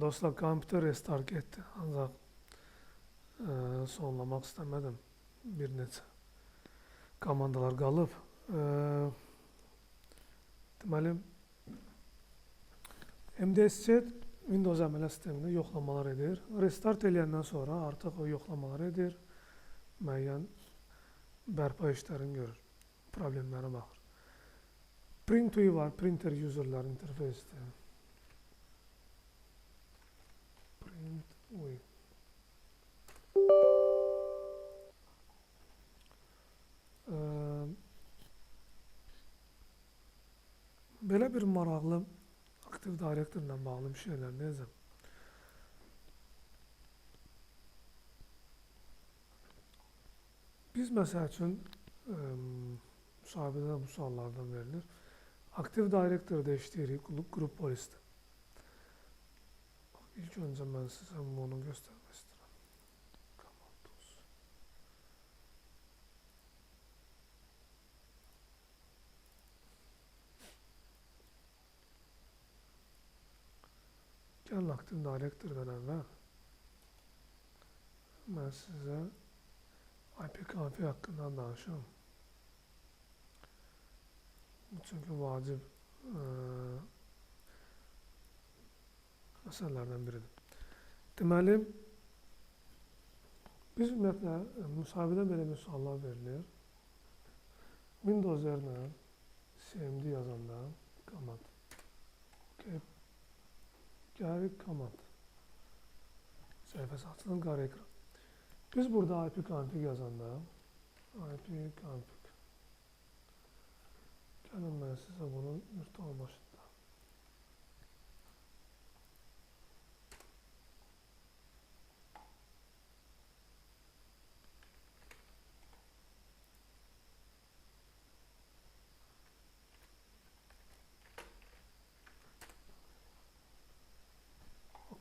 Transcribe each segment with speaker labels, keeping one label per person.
Speaker 1: Dostlar kompüter restart etdi. Ancaq e, sonlamaq istəmədim. Bir neçə komandalar qalıb. E, deməli MDSC Windows əmələ sistemində yoxlamalar edir. Restart eləyəndən sonra artıq o yoxlamalar edir. Müəyyən bərpa işlərini görür. Problemlərə baxır. Print UI var. Printer userlar interfeysdir. UI. Eee, belə bir maraqlı aktiv direktorla bağlı bir şeylər necə? Biz məsəl üçün müsahibədə bu suallardan verilir. Aktiv direktorda işləyirik, qrup polisdə. İlk öncə mən sizə bunu göstərmək istəyirəm. Command tools. Gəlin aktiv direktordan əvvəl mən sizə IP konfig haqqında danışım. Bu çünki vacib eee məsələlərdən biridir. Deməli, biz ümumiyyətlə müsahibədə belə bir suallar verilir. Windows üzərinə cmd yazanda command. Okay. Gəlirik command. Səhifəsi açılır, qara ekran. Biz burada IP yazanda IP config. Gəlin mən sizə bunu virtual maşında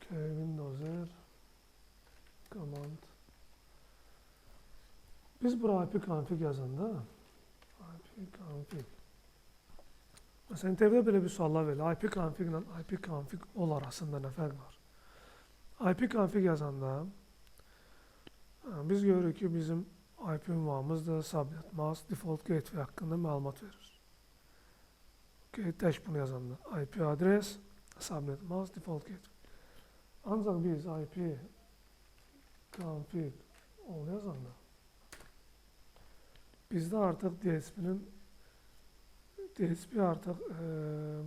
Speaker 1: Okay, Windows R command. Biz bura IP config yazanda IP config. Məsələn, intervdə belə bir suallar config ilə IP config ol arasında nə fərq var? IP config yazanda biz görürük ki, bizim IP ünvanımızdır, subnet mask, default gateway haqqında məlumat verir. Okay, tək bunu yazanda IP adres, subnet mask, default gateway. Ancaq biz IP config ol yazanda bizdə artıq DSP-nin DSP artıq eee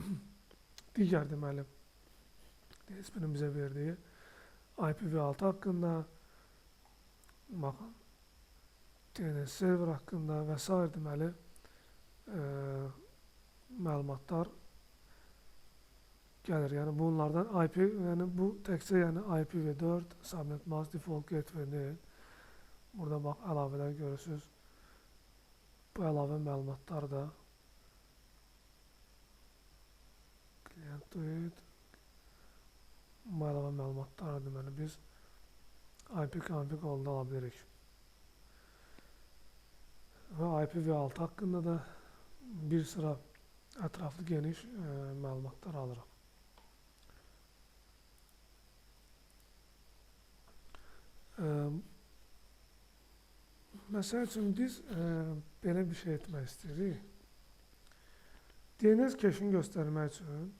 Speaker 1: digər deməli DSP-nin bizə verdiyi IPv6 haqqında baxın DNS server haqqında və s. deməli eee məlumatlar gəlir. Yəni bunlardan IP, yəni bu təkcə yəni IPv4, subnet mask, default gateway deyil. Burada bax əlavələr görürsüz. Bu əlavə məlumatlar da client to it bu əlavə məlumatlar deməli biz IP config olanda ala bilərik. Və IPv6 haqqında da bir sıra ətraflı geniş e, məlumatlar alırıq. Eee, Məsəl üçün biz e, belə bir şey etmək istəyirik. DNS cache-ini göstərmək üçün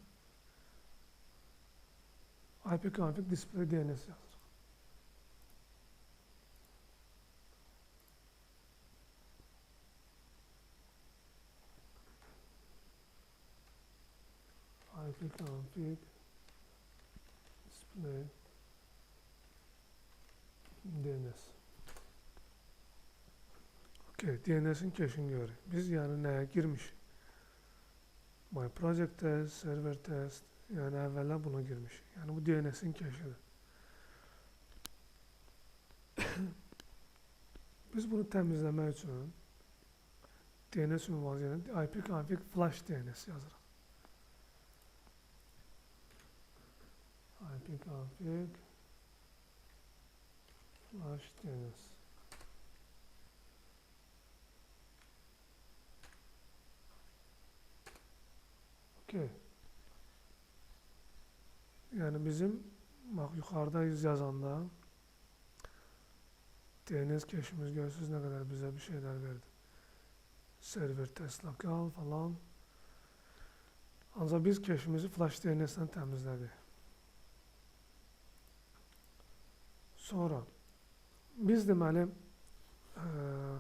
Speaker 1: ipconfig display DNS yazırıq. ipconfig display DNS. Okay, DNS'in cache'ini görürük. Biz yəni nəyə girmişik? My project test, server test, yəni əvvəllər buna girmişik. Yəni bu DNS'in cache'idir. Biz bunu təmizləmək üçün DNS ünvanı yəni ipconfig flash DNS yazırıq. ipconfig flash DNS. Okay. Yani bizim bak yukarıda yüz yazanda DNS keşimiz görsünüz ne kadar bize bir şeyler verdi. Server test local falan. Ancak biz keşimizi Flash DNS'den temizledik. Sonra biz deməli eee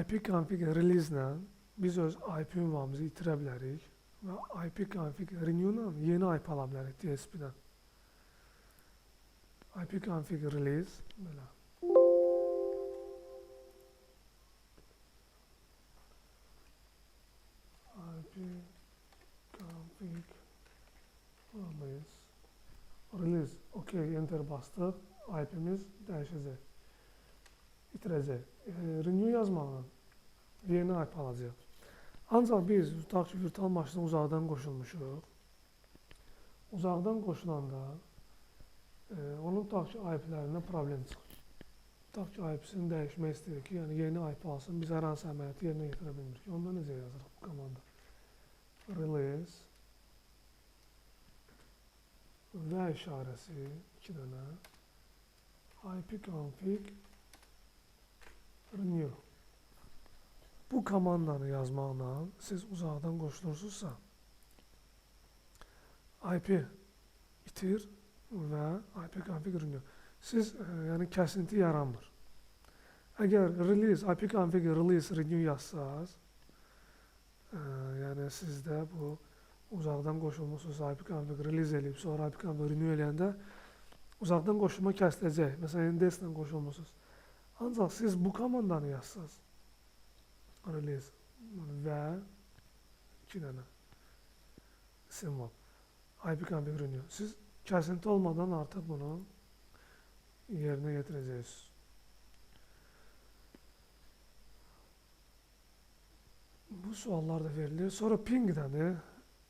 Speaker 1: IP config release ilə biz öz IP ünvanımızı itirə bilərik və IP config renew ilə yeni IP ala bilərik DSP-dən. IP config release belə. IP config release. Okey enter bastıq IP'miz dəyişəcək itirəcək. E, renew yazmaqla yeni IP alacaq ancaq biz tutaq ki virtual maşına uzaqdan qoşulmuşuq. Uzaqdan qoşulanda e, onun tutaq ki IP-lərindən problem çıxır. Tutaq ki IP-sini dəyişmək istəyirik ki yəni yeni IP alsın biz hər hansı əməliyyatı yerinə yetirə bilmirik. Onda necə yazırıq bu komanda? Release və işarəsi iki dənə. IP config renew bu komandanı yazmaqla siz uzaqdan qoşulursunuzsa IP itir və IP config renew siz e, yəni kəsinti yaranmır əgər release IP config release renew yazsaz e, yəni sizdə bu uzaqdan qoşulmusunuz IP config release eləyib sonra IP config renew eləyəndə uzaqdan qoşulma kəsiləcək məsələn NDS ilə qoşulmusunuz ancaq siz bu komandanı yazsaz release və iki dənə simvol IP config renew siz kəsinti olmadan artıq bunu yerinə yetirəcəksiniz. Bu suallar da verilir. Sonra pingdən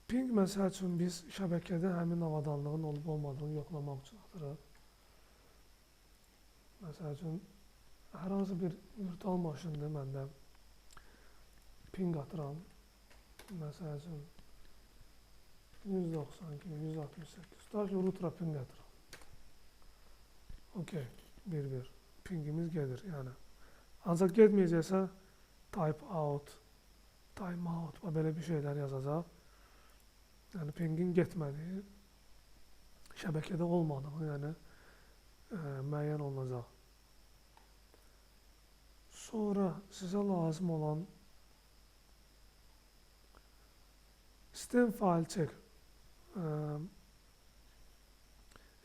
Speaker 1: Ping məsəl üçün biz şəbəkədə həmin avadanlığın olub olmadığını yoxlamaq üçün atırıq. Məsəl üçün hər hansı bir virtual maşında məndə ping atıram. Məsəl üçün 192, 168. Tutar ki, router'a ping atıram. Okey, 1-1. Pingimiz gedir yəni. Ancaq getməyəcəksə type out, time out və belə bir şeylər yazacaq. Yəni pingin getmədiyi, şəbəkədə olmadığı, yəni ə, müəyyən olunacaq. Sonra sizə lazım olan sistem file check ə,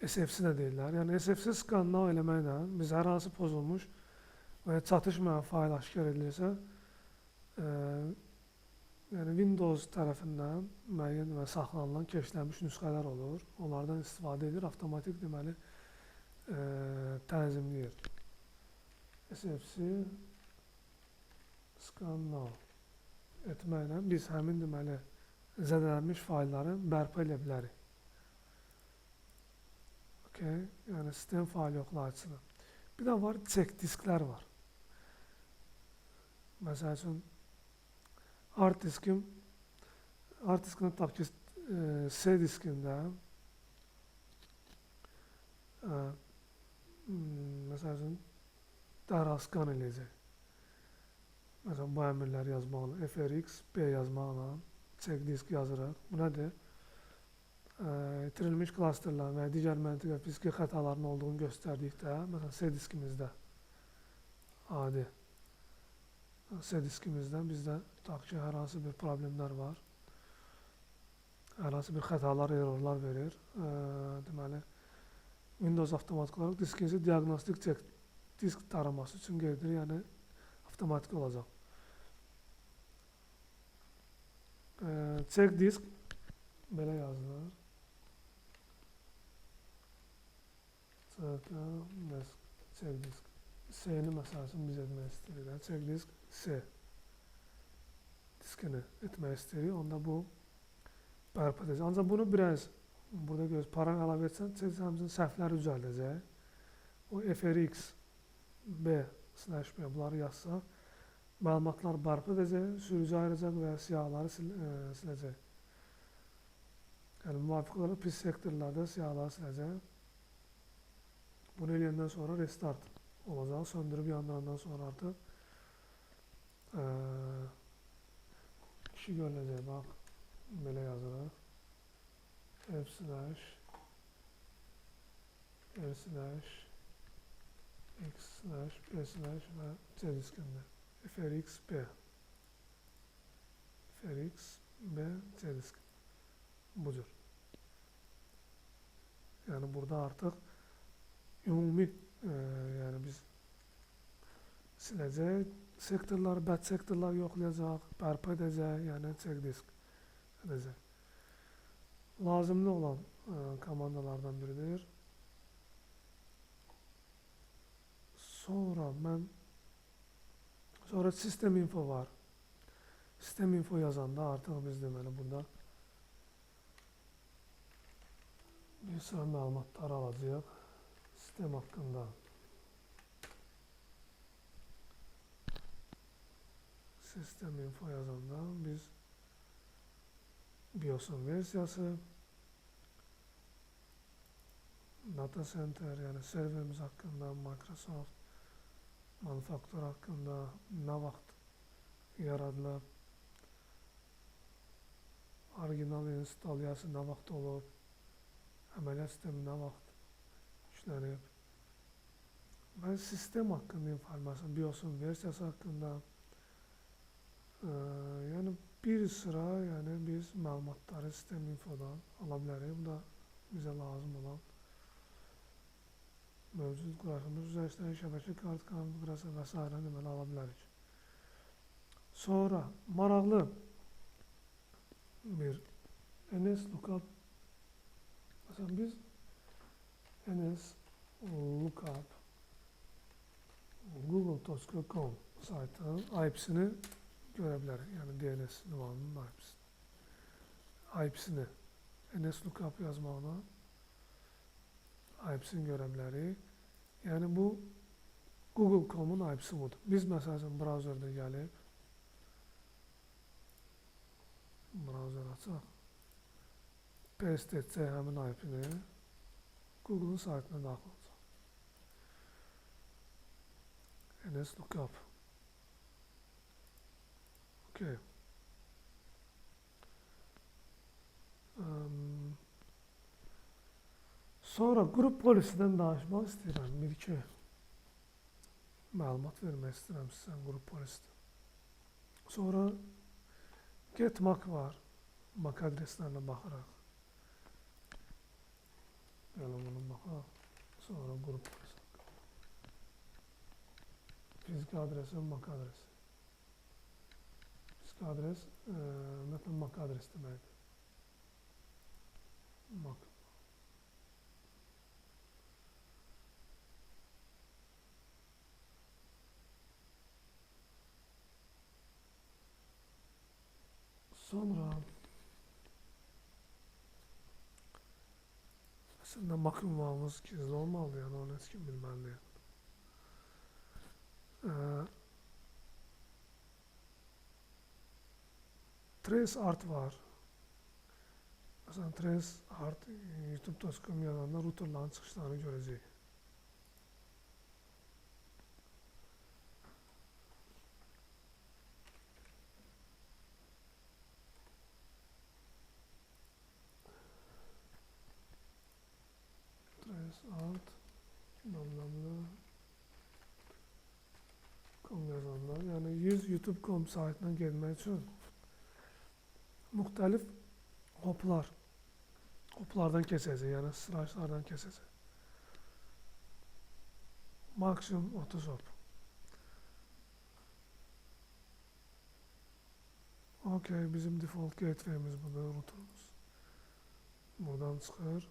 Speaker 1: SFC də deyirlər. Yəni SFC skannav eləməklə biz hər hansı pozulmuş və ya çatışmayan fayl aşkar edilirsə, ə, yəni Windows tərəfindən müəyyən və saxlanılan keşlənmiş nüsxələr olur. Onlardan istifadə edir, avtomatik deməli ə, tənzimləyir. SFC now etməklə biz həmin deməli zədələnmiş faylları bərpa edə bilərik. Okay, yəni sistem fail yoxlayıcısını. Bir də var check disklər var. Məsəl üçün hard diskim hard diskin tutaq ki C diskində e, məsəl üçün dərhal skan eləyəcək. Məsələn, bu əmrləri yazmaqla, FRX, B yazmaqla disk yazırıq. Bu nədir? E, itirilmiş klasterlərin və digər məntiq və fiziki xətaların olduğunu göstərdikdə, məsələn, C diskimizdə adi C diskimizdən bizdə tutaq ki, hər hansı bir problemlər var. Hər hansı bir xətalar, errorlar verir. E, deməli, Windows avtomatik olaraq diskinizi diaqnostik disk taraması üçün qeydir, yəni avtomatik olacaq. E, check disk belə yazılır. Check disk, check disk. Məsəl üçün biz etmək istəyirik. Check disk C diskini etmək istəyirik. Onda bu bərpa edəcək. Ancaq bunu biraz burada göz paran əlavə etsən, həmçinin səhvlər düzəldəcək. O FRX B slash B bunları yazsa məlumatlar bərpa edəcək, sürücü ayıracaq və siyahıları sil ə, siləcək. Yani muvafık olarak biz sektörlerde siyahlığa sileceğim. Bunu eləyəndən sonra restart olacaq. Söndürüp yandırandan sonra artık eee kişi görüləcək. Bak belə yazılır. F slash R slash X slash B slash ve C diskinde. FRX B FRX B C disk. Budur. Yani burada artık ümumi eee, yani biz siləcək, sektorlar, bəd sektorlar yoxlayacaq, bərpa edəcək, yəni check disk edəcək. Lazımlı olan eee, komandalardan biridir. Sonra mən sonra sistem info var. Sistem info yazanda artıq biz deməli burada bir sıra məlumatlar alacağıq sistem hakkında. Sistem info yazanda biz BIOS'un versiyası Data Center yani serverimiz hakkında Microsoft manufaktur hakkında ne vaxt yaradılıb orijinal instalyası nə vaxt olub? Əməliyyat sistemi nə vaxt işlənib? Və sistem haqqında informasiya, BIOS'un versiyası haqqında eee, yəni bir sıra yəni biz məlumatları sistem infodan ala bilərik. Bu da bizə lazım olan mövcud quraşdırılmış üzərişdən şəbəkə kart konfigurasiya və s. deməli ala bilərik. Sonra maraqlı bir NS lookup mesela biz NS lookup google.com saytının IP'sini görebilirik. Yani DNS numaranın IP'sini. IP'sini NS lookup yazmağına IP'sini görebilirik. Yani bu Google.com'un IP'si budur. Biz mesela browser'da gelip browser açaq. Paste etsək həmin IP-ni Google-un saytına daxil olacaq. NS lookup. Okay. Um, sonra qrup polisidən danışmaq istəyirəm. Bir-iki məlumat vermək istəyirəm sizə qrup polisdən. Sonra Get Mac var. Mac adreslerine bakarak. Böyle bunu bakalım. Sonra grup polisi. Fizik adresi Mac adresi. Fizik adres e, mesela Mac adresi demektir. Mac. Sonra aslında makrumamız gizli olmalı yani onu hiç kim bilmeli. Ee, Trace Art var. Mesela Trace Art YouTube.com yazanda routerların çıkışlarını görecek. Trace Art anlamlı com yazanlar yani 100 YouTube.com saytına gelmek için muhtelif hoplar hoplardan keseceğiz yani sıraçlardan keseceğiz. Maksimum 30 hop. Okey bizim default gateway'imiz burada router'ımız. Buradan çıkar.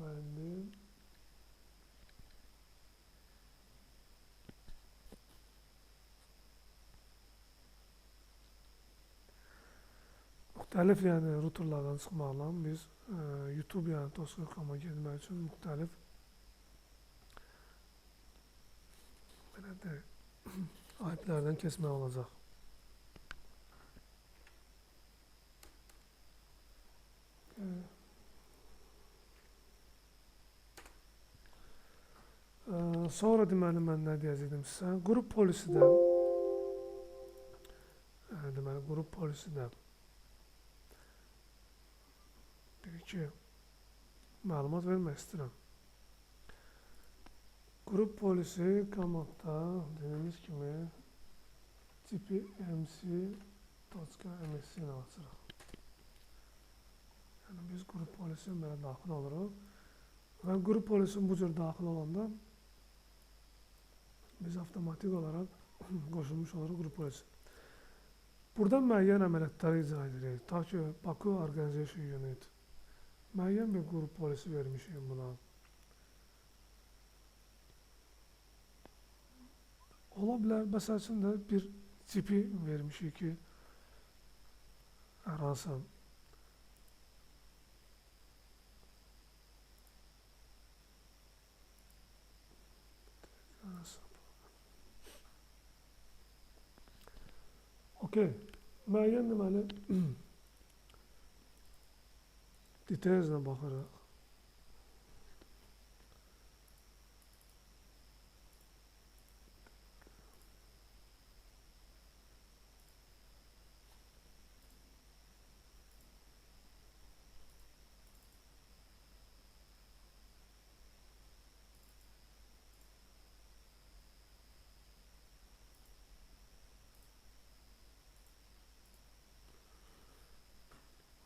Speaker 1: Verdim. müxtəlif, yəni routerlardan çıxmaqla biz ə, YouTube, yəni Tosquekoma getmək üçün müxtəlif belə də IP-lərdən keçmək olacaq. Ə, e, sonra deməli mən nə deyəcəydim sizə? Qrup polisidə e, deməli qrup polisidə iki məlumat vermək istəyirəm. Qrup polisi komandda dediyimiz kimi tipi mc.msc ilə açırıq. Yəni biz qrup polisi belə daxil oluruq. Və qrup polisin bu cür daxil olanda biz avtomatik olaraq qoşulmuş oluruq qrup polisi. Burada müəyyən əməliyyatları icra edirik. Ta ki, Baku Organization Unit müəyyən bir qrup polisi vermişik buna. Ola bilər, məsəl üçün də bir tipi vermişik ki, hansı Okey. Müəyyən deməli Titreyiz de bakara.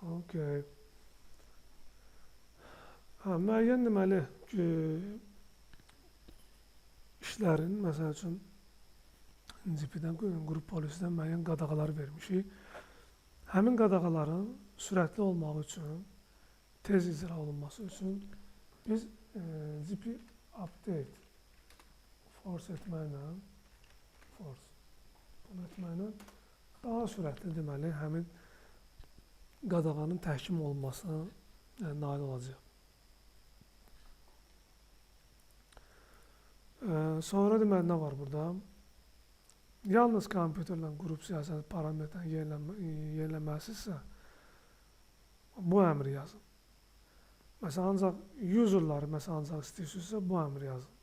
Speaker 1: Okay. Ha, müəyyən deməli e, işlərin, məsəl üçün NCP-dən, qrup polisdən müəyyən qadağalar vermişik. Həmin qadağaların sürətli olması üçün, tez icra olunması üçün biz e, GP update force etməklə force bunu etməklə daha sürətli deməli həmin qadağanın təhkim olunmasına yəni, nail olacaq. Ee, sonra deməli nə var burada? Yalnız kompüterlə qrup siyasəti parametrlərini yenilənmə, yenilənməlisinizsə, bu əmri yazın. Məsələn, ancaq userları məsələn ancaq istəyirsinizsə, bu əmri yazın.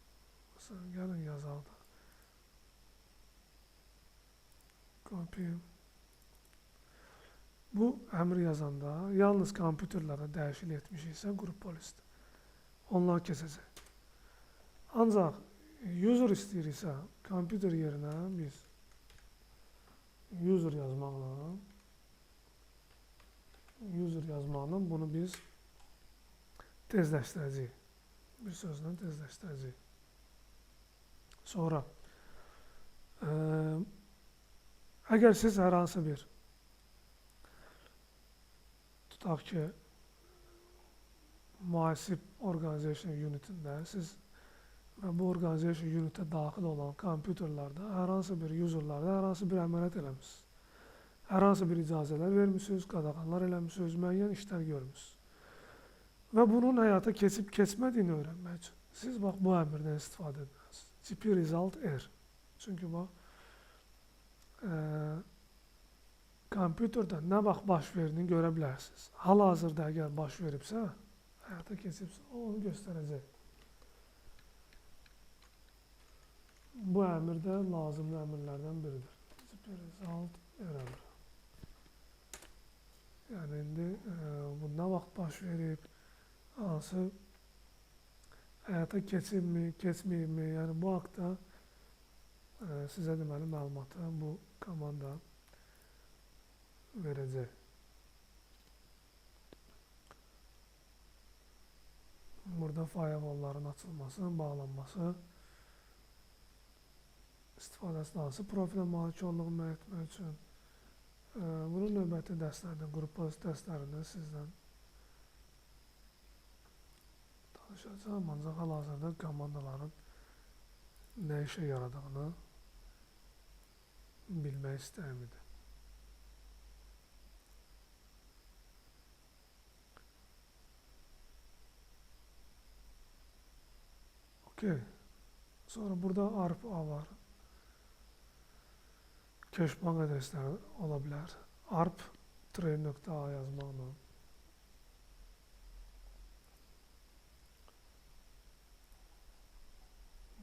Speaker 1: Məsələn, gəlin yazaq da. Copy. Bu əmri yazanda yalnız kompüterlərdə dəyişiklik etmişiksə qrup polisdir. Onlar keçəcək. Ancaq user istəyiriksə kompüter yerinə biz user yazmaqla user yazmaqla bunu biz tezləşdirəcəyik. Bir sözlə tezləşdirəcəyik. Sonra ə, əgər siz hər hansı bir tutaq ki, müasib organization unitində siz və bu organization unitə daxil olan kompüterlərdə hər hansı bir userlərdə hər hansı bir əməliyyat eləmişsiniz. Hər hansı bir icazələr vermişsiniz, qadağanlar eləmişsiniz, müəyyən işlər görmüşsünüz. Və bunun həyata keçib keçmədiyini öyrənmək üçün siz bax bu əmrdən istifadə edirsiniz. GP result er. Çünki bax e, kompüterdə nə vaxt baş verdiyini görə bilərsiniz. Hal-hazırda əgər baş veribsə, həyata keçibsə, o onu göstərəcək. Bu əmr də lazımlı əmrlərdən biridir. Result error. Yəni indi e, bu nə vaxt baş verib, hansı həyata keçibmi, keçməyibmi, yəni bu haqda e, sizə deməli məlumatı bu komanda verəcək. Burada firewallların açılması, bağlanması, istifadəsi hansı profilə malik olduğunu müəyyən etmək üçün e, bunu növbəti dərslərdə, qrup polis dərslərində sizdən danışacağım. Ancaq hal-hazırda komandaların nə işə yaradığını bilmək istəyimidir. Okey. Sonra burada ARP A var. Cache bank adresləri ola bilər. ARP train.a yazmaqla.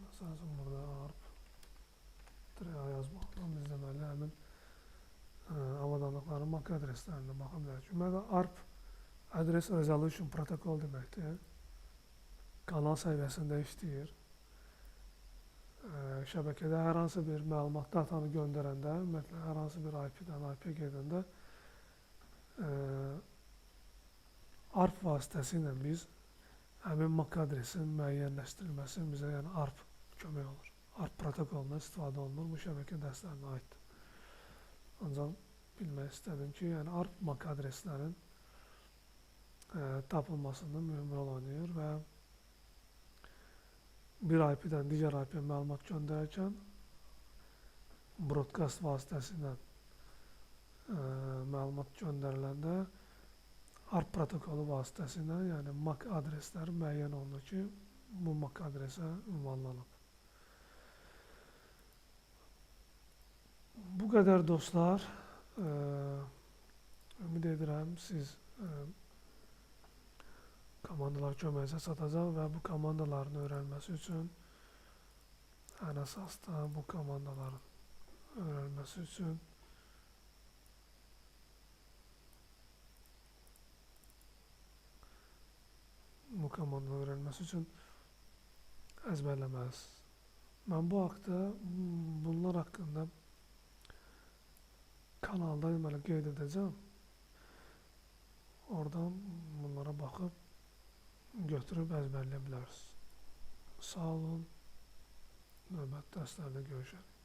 Speaker 1: Əsasən burada ARP Trea yazmaqdan biz deməli həmin ə, avadanlıqların MAC adreslərinə baxa bilərik. ARP Address Resolution protokol deməkdir. Kanal səviyyəsində işləyir. Ə, şəbəkədə hər hansı bir məlumat datanı göndərəndə, ümumiyyətlə hər hansı bir IP-dən IP gedəndə ə, ARP vasitəsilə biz həmin MAC adresin müəyyənləşdirilməsi bizə yəni ARP kömək olur. ARP protokolundan istifadə olunur. Bu şəbəkə dərslərinə aiddir. Ancaq bilmək istədim ki, yəni ARP MAC adreslərin ə, tapılmasında mühüm rol oynayır və bir IP-dən digər IP-yə məlumat göndərərkən broadcast vasitəsilə ə, məlumat göndəriləndə ARP protokolu vasitəsilə, yəni MAC adresləri müəyyən olunur ki, bu MAC adresə ünvanlanıb. Bu qədər dostlar. Ə, ümid edirəm siz ə, komandalar köməyinizə çatacaq və bu komandaların öyrənməsi üçün ən əsasda bu komandaların öyrənməsi üçün bu komandanı öyrənməsi üçün əzbərləməlisiniz. Mən bu haqda bunlar haqqında kanalda deməli qeyd edəcəm. Oradan bunlara baxıb götürüb əzbərləyə bilərsiniz. Sağ olun. Növbəti dərslərdə görüşərik.